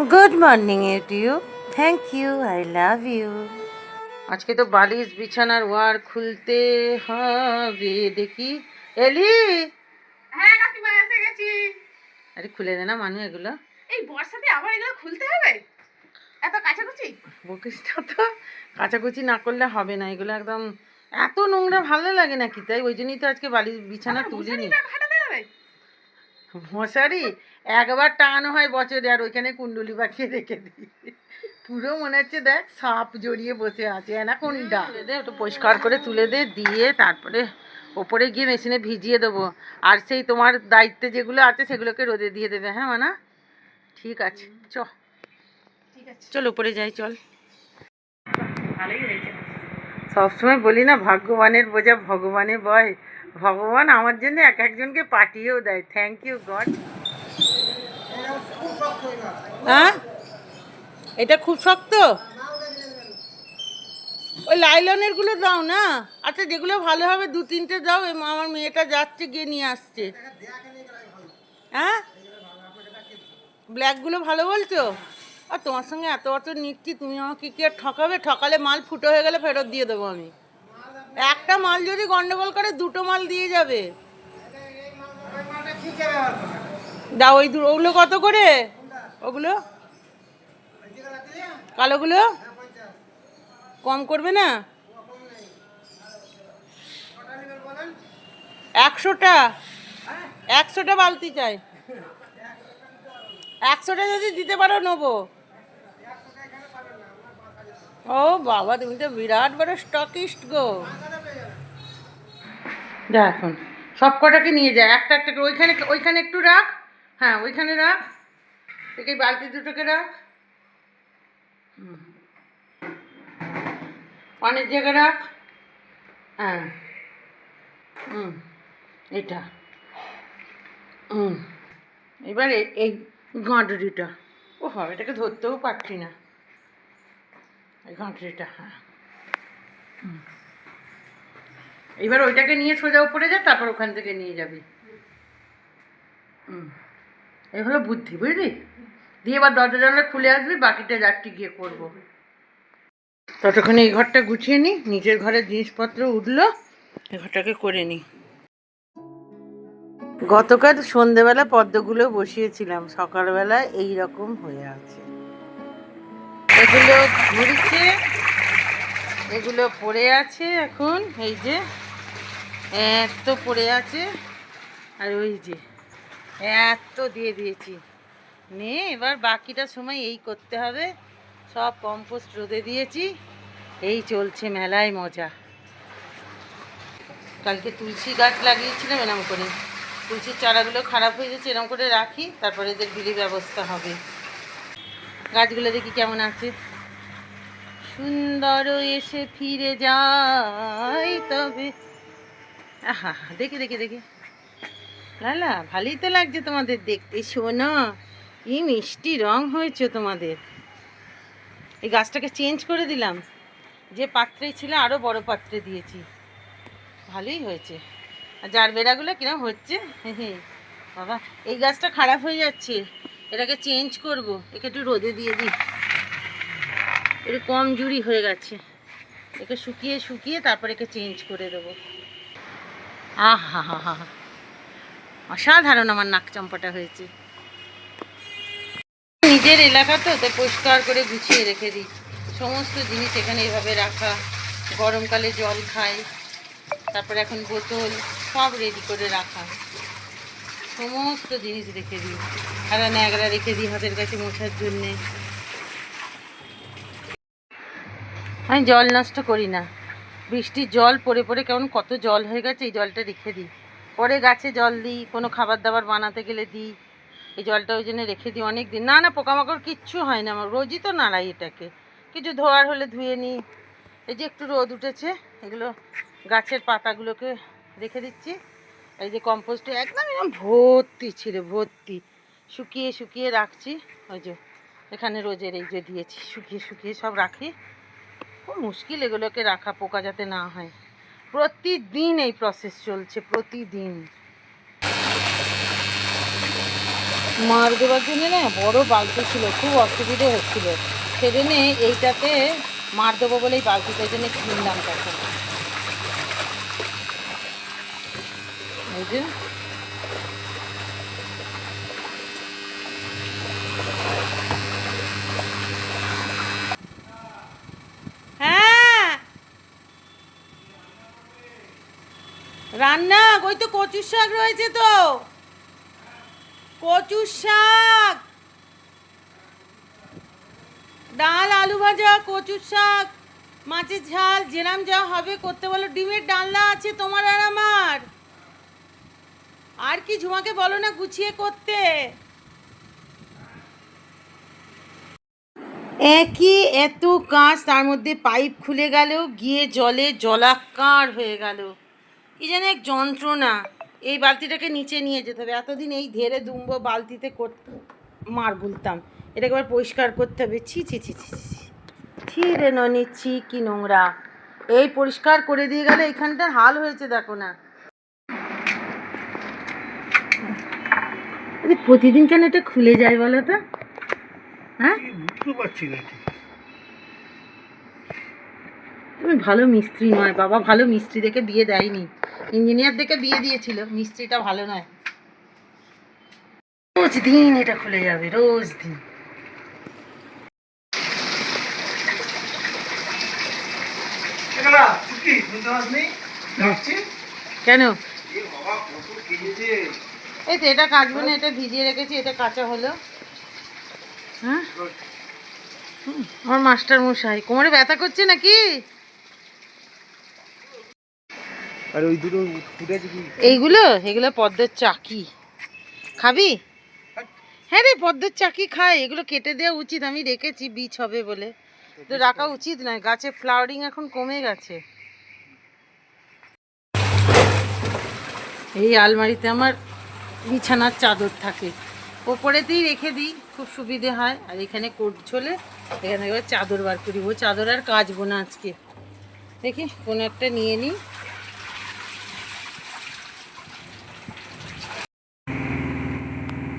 Good morning YouTube thank you I love you আজকে তো বালিশ বিছানার ওয়ার খুলতে হবে। দেখি। এলি? হ্যাঁ কাকিমা এসে গেছি। আরে খুলে দে না মানু এগুলো। এই বর্ষাতে আবার এগুলো খুলতে হবে? এত কাছাকাছি বকিসটা তো। কাচাকুচি না করলে হবে না। এগুলো একদম এত নোংরা ভালো লাগে নাকি তাই ওই জন্যই তো আজকে বালিশ বিছানা তুলিনি। মশারি একবার টাঙানো হয় বছরে আর ওইখানে কুণ্ডলি পাখিয়ে রেখে দিই। পুরো মনে হচ্ছে দেখ সাপ জড়িয়ে বসে আছে। অ্যানাকোন্ডা দে ওটা পরিষ্কার করে তুলে দে দিয়ে তারপরে ওপরে গিয়ে মেশিনে ভিজিয়ে দেবো। আর সেই তোমার দায়িত্বে যেগুলো আছে সেগুলোকে রোদে দিয়ে দেবে হ্যাঁ মানা? ঠিক আছে চ। ঠিক আছে। চল উপরে যাই চল। ভালোই হয়েছে। সবসময় বলি না ভাগ্যবানের বোঝা ভগবানে বয়। ভগবান আমার জন্য এক একজনকে পাঠিয়েও দেয়। থ্যাংক ইউ গড হ্যাঁ? এটা খুব শক্ত। ওই লাইলনেরগুলো দাও না। আচ্ছা যেগুলো ভালো হবে, দু তিনটে দাও আমার মেয়েটা যাচ্ছে, গিয়ে নিয়ে আসছে। হ্যাঁ? ব্ল্যাকগুলো ভালো বলছো? আর তোমার সঙ্গে এত বছর নিচ্ছি, তুমি আমাকে কি আর ঠকাবে? ঠকালে মাল ফুটো হয়ে গেলে ফেরত দিয়ে দেবো আমি। একটা মাল যদি গন্ডগোল করে, দুটো মাল দিয়ে যাবে। দাও, ওই ওগুলো কত করে? ওগুলো? কালোগুলো? কম করবে না? একশোটা? একশোটা বালতি চাই। একশোটা যদি দিতে পারো, নেব। ও বাবা, তুমি তো বিরাট বড় স্টকিস্ট গো। যা এখন, সব কটাকে নিয়ে যায় একটা একটা করে, ওইখানে ওইখানে একটু রাখ। হ্যাঁ ওইখানে রাখ। এই বালতি দুটোকে রাখ। পানির জায়গায় রাখ। হ্যাঁ। হুম, এটা। হুম। এবারে এই গাঁটরিটা ও হবে এটাকে ধরতেও পারছি না। এই ঘাঁটরিটা হ্যাঁ। এবার ওইটাকে নিয়ে সোজা উপরে যা, তারপর ওখান থেকে নিয়ে যাবি। এই হলো বুদ্ধি, বুঝলি? দিয়ে এবার দরজা জানলা খুলে আসবি, বাকিটা যাত্রী গিয়ে করব। ততক্ষণে এই ঘরটা গুছিয়ে নিই নিজের ঘরের জিনিসপত্র উঠল, এই ঘরটাকে করে নিই গতকাল সন্ধেবেলা পদ্মগুলো বসিয়েছিলাম, সকালবেলা এই রকম হয়ে আছে। এগুলো ঘুরছে এগুলো পড়ে আছে এখন, এই যে। এত পড়ে আছে। আর ওই যে, এত দিয়ে দিয়েছি। নে, এবার বাকিটা সময় এই করতে হবে। সব কম্পোস্ট রোদে দিয়েছি। এই চলছে মেলায় মজা। কালকে তুলসী গাছ লাগিয়েছিলাম এরম করে। তুলসীর চারাগুলো খারাপ হয়ে যাচ্ছে এরম করে রাখি, তারপরে এদের বিলি ব্যবস্থা হবে। গাছগুলো দেখি কেমন আছে। সুন্দর এসে ফিরে যাই তবে। আহা, দেখে দেখে দেখে। লালা, ভালোই তো লাগছে তোমাদের দেখতে, শোনো। কি মিষ্টি রং হয়েছে তোমাদের। এই গাছটাকে চেঞ্জ করে দিলাম। যে পাত্রে ছিল আরও বড় পাত্রে দিয়েছি। ভালোই হয়েছে। আর যার বেড়াগুলো কিরম হচ্ছে বাবা, এই গাছটা খারাপ হয়ে যাচ্ছে। এটাকে চেঞ্জ করব। একে একটু রোদে দিয়ে দিই। একটু কম জুড়ি হয়ে গেছে। একে শুকিয়ে শুকিয়ে তারপর একে চেঞ্জ করে দেবো। আহা, হা হা হা। অসাধারণ আমার নাক চম্পাটা হয়েছে। নিজের এলাকা তো, তাই পরিষ্কার করে গুছিয়ে রেখে দিই। সমস্ত জিনিস এখানে এভাবে রাখা। গরমকালে জল খাই। তারপরে এখন বোতল সব রেডি করে রাখা। সমস্ত জিনিস রেখে দিই। আর ন্যাগড়া রেখে দিই হাতের কাছে মোছার জন্যে। আমি জল নষ্ট করি না। বৃষ্টির জল পড়ে পড়ে কেমন কত জল হয়ে গেছে, এই জলটা রেখে দিই। পরে গাছে জল দিই, কোনো খাবার দাবার বানাতে গেলে দিই। এই জলটা ওই জন্য রেখে দিই অনেক দিন না না, পোকামাকড় কিচ্ছু হয় না আমার, রোজই তো নাড়াই এটাকে। কিছু ধোয়ার হলে ধুয়ে নিই। এই যে একটু রোদ উঠেছে, এগুলো গাছের পাতাগুলোকে রেখে দিচ্ছি। এই যে কম্পোস্টে একদম এরকম ভর্তি ছিল ভর্তি। শুকিয়ে শুকিয়ে রাখছি। ওই যে, এখানে রোজের এই যে দিয়েছি, শুকিয়ে শুকিয়ে সব রাখি। খুব মুশকিল এগুলোকে রাখা, পোকা যাতে না হয়। প্রতিদিন এই প্রসেস চলছে, প্রতিদিন। মার দেওয়ার জন্য না বড় বালতি ছিল, খুব অসুবিধে হচ্ছিল। সেজন্য এইটাতে মার দেবো বলে এই বালতিটার জন্য কিনলাম তখন। এই রান্না, ওই তো কচুর শাক রয়েছে তো। কচুর শাক। ডাল, আলু ভাজা কচুর শাক, মাছের ঝাল যেরাম যা হবে করতে বলো। ডিমের ডালনা আছে তোমার আর আমার। আর কি ঝুমাকে বলো না গুছিয়ে করতে? একই এত কাজ তার মধ্যে পাইপ খুলে গেল, গিয়ে জলে জলাকার হয়ে গেল। কি যেন এক যন্ত্রণা। এই বালতিটাকে নিচে নিয়ে যেতে হবে। এতদিন এই ধেরে দুম্ব বালতিতে মার গুলতাম। এটাকে আবার পরিষ্কার করতে হবে। ছি ছি ছি ছি ছি ছি। রে ননি, ছি কি নোংরা। এই পরিষ্কার করে দিয়ে গেলে এখানটার হাল হয়েছে, দেখো না। আরে প্রতিদিন কেন এটা খুলে যায় বলো তো? হ্যাঁ? বুঝতে পারছি না তুমি ভালো মিস্ত্রি নয় বাবা ভালো মিস্ত্রি দেখে বিয়ে দেয়নি। ইঞ্জিনিয়ার দেখে বিয়ে দিয়েছিল মিস্ত্রিটা ভালো নয়। রোজ দিন এটা খুলে যাবে রোজ দিন। যাচ্ছি। কেন? এই তো এটা কাচবো না এটা ভিজিয়ে রেখেছি এটা কাঁচা হলো। হ্যাঁ? আমার মাস্টার মশাই। কোমরে ব্যথা করছে নাকি? আর ওই দুটো এইগুলো? এগুলো পদ্মের চাকি। খাবি? হ্যাঁ রে পদ্মের চাকি খায় এগুলো কেটে দেওয়া উচিত আমি রেখেছি বীজ হবে বলে। তো রাখা উচিত নয় গাছে ফ্লাওয়ারিং এখন কমে গেছে। এই আলমারিতে আমার বিছানার চাদর থাকে। ওপরেতেই রেখে দিই, খুব সুবিধে হয়। আর এখানে কোট ঝোলে, এখানে এবার চাদর বার করি। ও চাদর আর কাচবো না আজকে। দেখি, কোনো একটা নিয়ে নিই।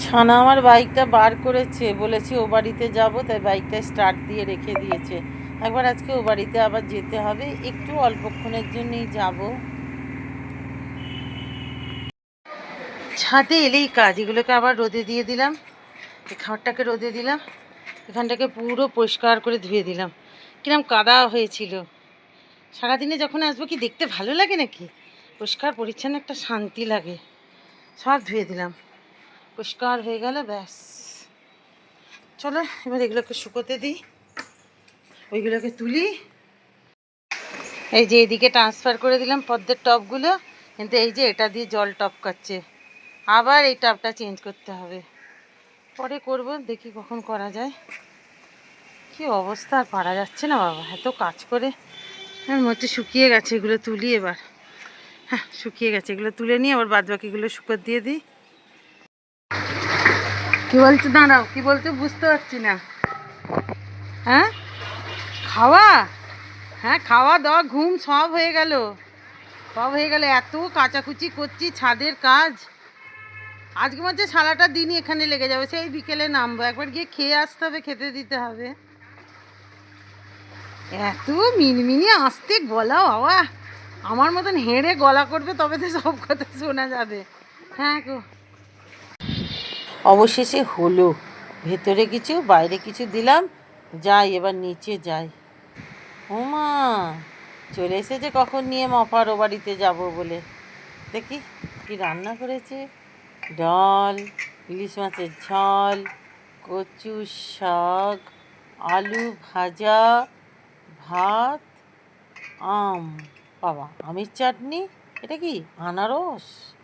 ছানা আমার বাইকটা বার করেছে। বলেছি ও বাড়িতে যাব, তাই বাইকটা স্টার্ট দিয়ে রেখে দিয়েছে। একবার আজকে ও বাড়িতে আবার যেতে হবে। একটু অল্পক্ষণের জন্যই যাব। ছাদে এলেই কাজ। এগুলোকে আবার রোদে দিয়ে দিলাম। এই খাবারটাকে রোদে দিলাম। এখানটাকে পুরো পরিষ্কার করে ধুয়ে দিলাম। কিরম কাদা হয়েছিল। সারাদিনে যখন আসব কি দেখতে ভালো লাগে নাকি? পরিষ্কার, পরিচ্ছন্ন একটা শান্তি লাগে। সব ধুয়ে দিলাম। পরিষ্কার হয়ে গেল, ব্যাস। চলো, এবার এগুলোকে শুকোতে দিই। ওইগুলোকে তুলি। এই যে এদিকে ট্রান্সফার করে দিলাম পদ্মের টপগুলো কিন্তু এই যে এটা দিয়ে জল টপকাচ্ছে। আবার এই টপটা চেঞ্জ করতে হবে। পরে করব, দেখি কখন করা যায়। কি অবস্থা, আর পারা যাচ্ছে না বাবা, এত কাজ করে। হ্যাঁ হচ্ছে শুকিয়ে গেছে, এগুলো তুলি এবার। হ্যাঁ শুকিয়ে গেছে, এগুলো তুলে নিয়ে আবার বাদ বাকিগুলো শুকো দিয়ে দিই। কি বলছো, দাঁড়াও, কি বলছো বুঝতে পারছি না। হ্যাঁ? খাওয়া? হ্যাঁ খাওয়া, দাওয়া, ঘুম সব হয়ে গেল। সব হয়ে গেল, এত কাচাকুচি করছি ছাদের কাজ। আজকে মধ্যে সারাটা দিনই এখানে লেগে যাবে। সেই বিকেলে নামবো। একবার গিয়ে খেয়ে আসতে হবে, খেতে দিতে হবে। এত মিনমিনি আসতে গলা, বাবা। আমার মতন হেঁড়ে গলা করবে তবে তো সব কথা শোনা যাবে। হ্যাঁ গো। অবশেষে হলো। ভেতরে কিছু, বাইরে কিছু দিলাম। যাই, এবার নিচে যাই। ওমা, চলে এসেছে কখন নিয়ে মফার ও বাড়িতে যাব বলে। দেখি, কি রান্না করেছে? ডাল, ইলিশ মাছের ঝাল, কচু শাক, আলু ভাজা, ভাত, আম। বাবা, আমের চাটনি? এটা কি, আনারস?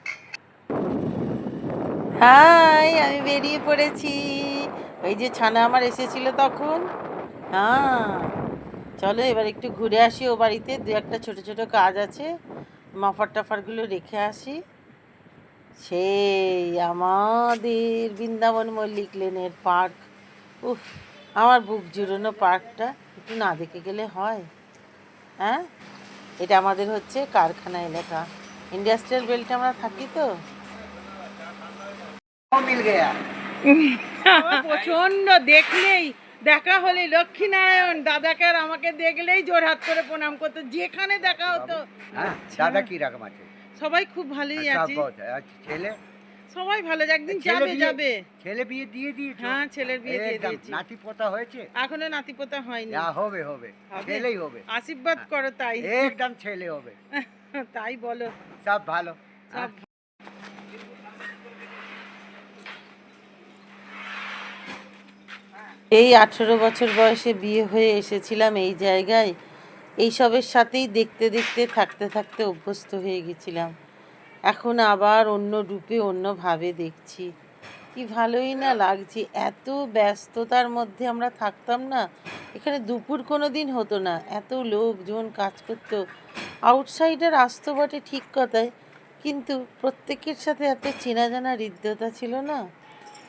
হাই, আমি বেরিয়ে পড়েছি। ওই যে ছানা আমার এসেছিল তখন। হ্যাঁ। চলো, এবার একটু ঘুরে আসি ও বাড়িতে। দু একটা ছোট ছোট কাজ আছে। মাফার টাফারগুলো রেখে আসি। সেই আমাদের বৃন্দাবন মল্লিক লেনের পার্ক। উফ আমার বুক জুড়োনো পার্কটা একটু না দেখে গেলে হয়। হ্যাঁ? এটা আমাদের হচ্ছে কারখানা এলাকা। ইন্ডাস্ট্রিয়াল বেল্টে আমরা থাকি তো। প্রচণ্ড দেখলেই দেখা হলে লক্ষ্মীনারায়ণ দাদাকে আর আমাকে দেখলেই জোর হাত করে প্রণাম করতো। যেখানে দেখা হতো। হ্যাঁ, দাদা কি রকম আছে? সবাই খুব ভালোই আছে। বহুত আছে। ছেলে? সবাই ভালো একদিন যাবে যাবে। ছেলে বিয়ে দিয়ে দিয়েছ? হ্যাঁ ছেলের বিয়ে দিয়ে। দিয়েছি। নাতি পোতা হয়েছে? এখনও নাতিপোতা হয়নি। যা হবে হবে। হবে? ছেলেই হবে। আশীর্বাদ করো তাই। একদম ছেলে হবে। তাই বলো। সব ভালো। সব এই আঠেরো বছর বয়সে বিয়ে হয়ে এসেছিলাম এই জায়গায়। এইসবের সাথেই দেখতে দেখতে, থাকতে থাকতে অভ্যস্ত হয়ে গেছিলাম। এখন আবার অন্য রূপে অন্যভাবে দেখছি। কি ভালোই না লাগছে, এত ব্যস্ততার মধ্যে আমরা থাকতাম না। এখানে দুপুর কোনো দিন হতো না, এত লোকজন কাজ করতো। আউটসাইডার আসতো বটে ঠিক কথায়, কিন্তু প্রত্যেকের সাথে এত চেনা জানা হৃদ্যতা ছিল না।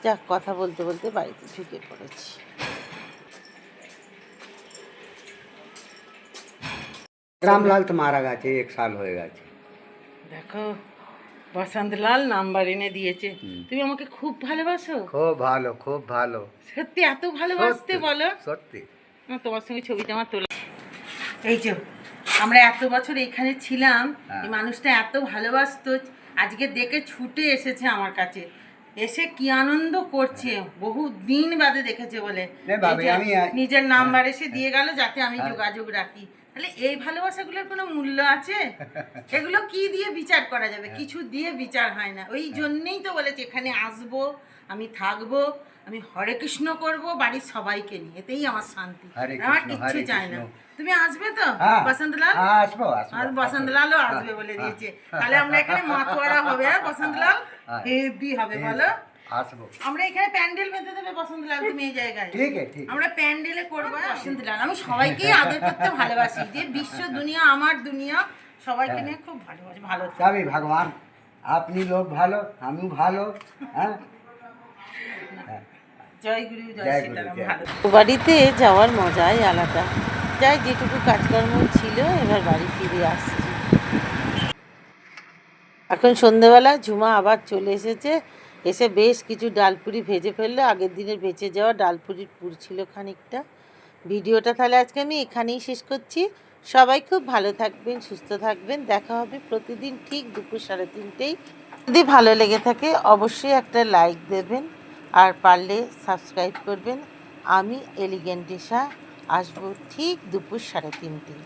যাক, কথা বলতে বলতে বাড়িতে ঢুকে পড়েছি। রামলাল তো মারা গেছে এক সাল হয়ে গেছে দেখো বসন্তলাল নাম্বার এনে দিয়েছে তুমি আমাকে খুব ভালোবাসো খুব ভালো খুব ভালো সত্যি এত ভালোবাসতে বলো সত্যি তোমার সঙ্গে ছবিটা আমার তোলা এই যে আমরা এত বছর এখানে ছিলাম হ্যাঁ। এই মানুষটা এত ভালোবাসতো আজকে দেখে ছুটে এসেছে আমার কাছে। এসে কি আনন্দ করছে বহু দিন বাদে দেখেছে বলে। নিজের নাম্বার এসে দিয়ে গেল যাতে আমি হ্যাঁ। যোগাযোগ রাখি। তাহলে এই ভালোবাসাগুলোর কোনো মূল্য আছে? এগুলো কি দিয়ে বিচার করা যাবে? হ্যাঁ। কিছু দিয়ে বিচার হয় না। ওই জন্যই তো বলেছে এখানে আসব আমি থাকব আমি হরে কৃষ্ণ করব বাড়ির সবাইকে নিয়ে। এতেই আমার শান্তি। আমার কিচ্ছু চাই না। তুমি আসবে তো? হ্যাঁ। বসন্তলাল? হ্যাঁ, আসব আসব বসন্তলালও আসবে বলে দিয়েছে। তাহলে আমরা এখানে মাতোয়ারা হবে হ্যাঁ বসন্তলাল? হ্যাঁ। হেভি হবে বলো। আসব। আমরা এখানে প্যান্ডেল বেঁধে দেবে বসন্তলাল তুমি এই জায়গায়। ঠিক আছে ঠিক আমরা প্যান্ডেলে করব বসন্তলাল আমি সবাইকেই আদর করতে ভালোবাসি যে বিশ্ব দুনিয়া আমার দুনিয়া সবাইকে হ্যাঁ। নিয়ে খুব ভালোবাসি ভালো। সবই ভগবান আপনি লোক ভালো আমিও ভালো হ্যাঁ? জয় গুরু জয় জয় সীতারাম বাড়িতে যাওয়ার মজাই আলাদা। যাই যেটুকু কাজকর্ম ছিল এবার বাড়ি ফিরে আসছি। এখন সন্ধেবেলা ঝুমা আবার চলে এসেছে। এসে বেশ কিছু ডালপুরি ভেজে ফেলল। আগের দিনের বেঁচে যাওয়া ডালপুরির পুর ছিল খানিকটা। ভিডিওটা তাহলে আজকে আমি এখানেই শেষ করছি। সবাই খুব ভালো থাকবেন, সুস্থ থাকবেন। দেখা হবে প্রতিদিন ঠিক দুপুর সাড়ে তিনটেই। যদি ভালো লেগে থাকে অবশ্যই একটা লাইক দেবেন আর পারলে সাবস্ক্রাইব করবেন। আমি এলিগেন্টেসা আসব ঠিক দুপুর সাড়ে তিনটেই।